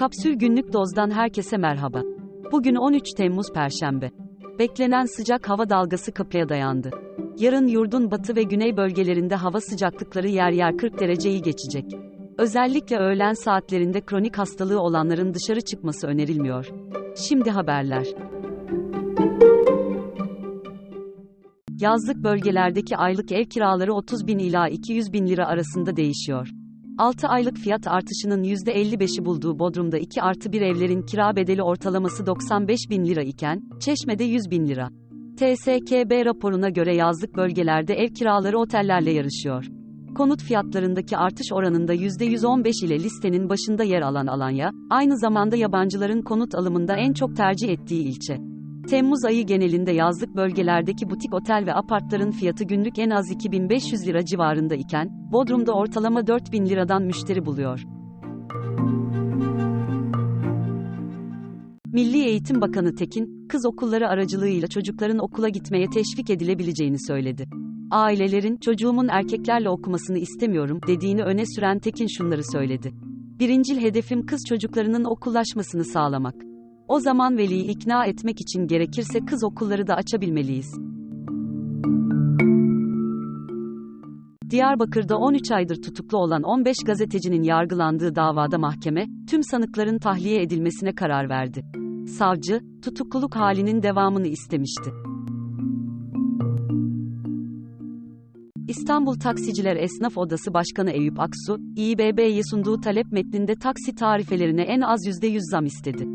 Kapsül Günlük Doz'dan herkese merhaba. Bugün 13 Temmuz Perşembe. Beklenen sıcak hava dalgası kapıya dayandı. Yarın yurdun batı ve güney bölgelerinde hava sıcaklıkları yer yer 40 dereceyi geçecek. Özellikle öğlen saatlerinde kronik hastalığı olanların dışarı çıkması önerilmiyor. Şimdi haberler. Yazlık bölgelerdeki aylık ev kiraları 30 bin ila 200 bin lira arasında değişiyor. 6 aylık fiyat artışının %55'i bulduğu Bodrum'da 2 artı 1 evlerin kira bedeli ortalaması 95 bin lira iken, Çeşme'de 100 bin lira. TSKB raporuna göre yazlık bölgelerde ev kiraları otellerle yarışıyor. Konut fiyatlarındaki artış oranında %115 ile listenin başında yer alan Alanya, aynı zamanda yabancıların konut alımında en çok tercih ettiği ilçe. Temmuz ayı genelinde yazlık bölgelerdeki butik otel ve apartların fiyatı günlük en az 2500 lira civarında iken, Bodrum'da ortalama 4000 liradan müşteri buluyor. Milli Eğitim Bakanı Tekin, kız okulları aracılığıyla çocukların okula gitmeye teşvik edilebileceğini söyledi. Ailelerin çocuğumun erkeklerle okumasını istemiyorum dediğini öne süren Tekin şunları söyledi. Birincil hedefim kız çocuklarının okullaşmasını sağlamak. O zaman veliyi ikna etmek için gerekirse kız okulları da açabilmeliyiz. Diyarbakır'da 13 aydır tutuklu olan 15 gazetecinin yargılandığı davada mahkeme, tüm sanıkların tahliye edilmesine karar verdi. Savcı, tutukluluk halinin devamını istemişti. İstanbul Taksiciler Esnaf Odası Başkanı Eyüp Aksu, İBB'ye sunduğu talep metninde taksi tarifelerine en az %100 zam istedi.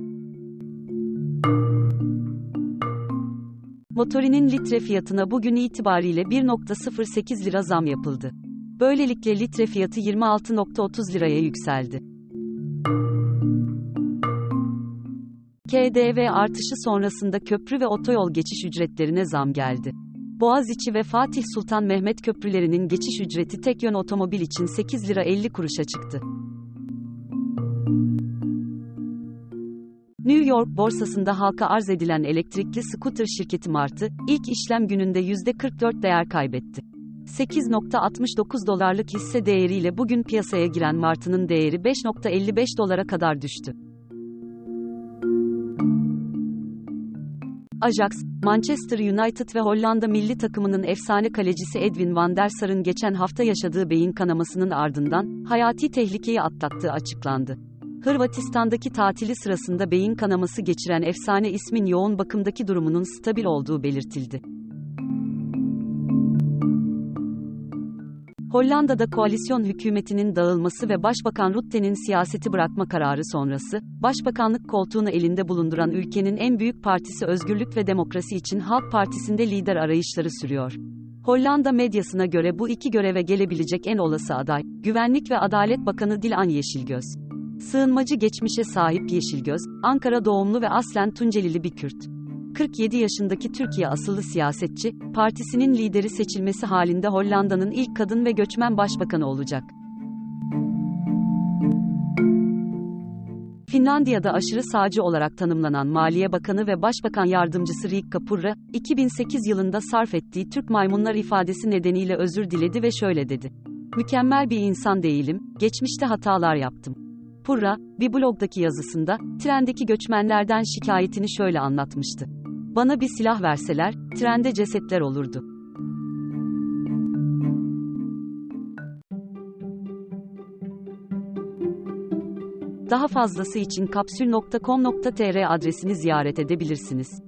Motorinin litre fiyatına bugün itibariyle 1.08 lira zam yapıldı. Böylelikle litre fiyatı 26.30 liraya yükseldi. KDV artışı sonrasında köprü ve otoyol geçiş ücretlerine zam geldi. Boğaziçi ve Fatih Sultan Mehmet köprülerinin geçiş ücreti tek yön otomobil için 8 lira 50 kuruşa çıktı. New York borsasında halka arz edilen elektrikli scooter şirketi Martı, ilk işlem gününde %44 değer kaybetti. 8.69 dolarlık hisse değeriyle bugün piyasaya giren Martı'nın değeri 5.55 dolara kadar düştü. Ajax, Manchester United ve Hollanda milli takımının efsane kalecisi Edwin van der Sar'ın geçen hafta yaşadığı beyin kanamasının ardından hayati tehlikeyi atlattığı açıklandı. Hırvatistan'daki tatili sırasında beyin kanaması geçiren efsane ismin yoğun bakımdaki durumunun stabil olduğu belirtildi. Hollanda'da koalisyon hükümetinin dağılması ve Başbakan Rutte'nin siyaseti bırakma kararı sonrası, başbakanlık koltuğunu elinde bulunduran ülkenin en büyük partisi Özgürlük ve Demokrasi için Halk Partisi'nde lider arayışları sürüyor. Hollanda medyasına göre bu iki göreve gelebilecek en olası aday, Güvenlik ve Adalet Bakanı Dilan Yeşilgöz. Sığınmacı geçmişe sahip Yeşilgöz, Ankara doğumlu ve aslen Tuncelili bir Kürt. 47 yaşındaki Türkiye asıllı siyasetçi, partisinin lideri seçilmesi halinde Hollanda'nın ilk kadın ve göçmen başbakanı olacak. Finlandiya'da aşırı sağcı olarak tanımlanan Maliye Bakanı ve Başbakan Yardımcısı Riikka Purra, 2008 yılında sarf ettiği Türk maymunlar ifadesi nedeniyle özür diledi ve şöyle dedi. Mükemmel bir insan değilim, geçmişte hatalar yaptım. Purra, bir blogdaki yazısında, trendeki göçmenlerden şikayetini şöyle anlatmıştı. Bana bir silah verseler, trende cesetler olurdu. Daha fazlası için kapsül.com.tr adresini ziyaret edebilirsiniz.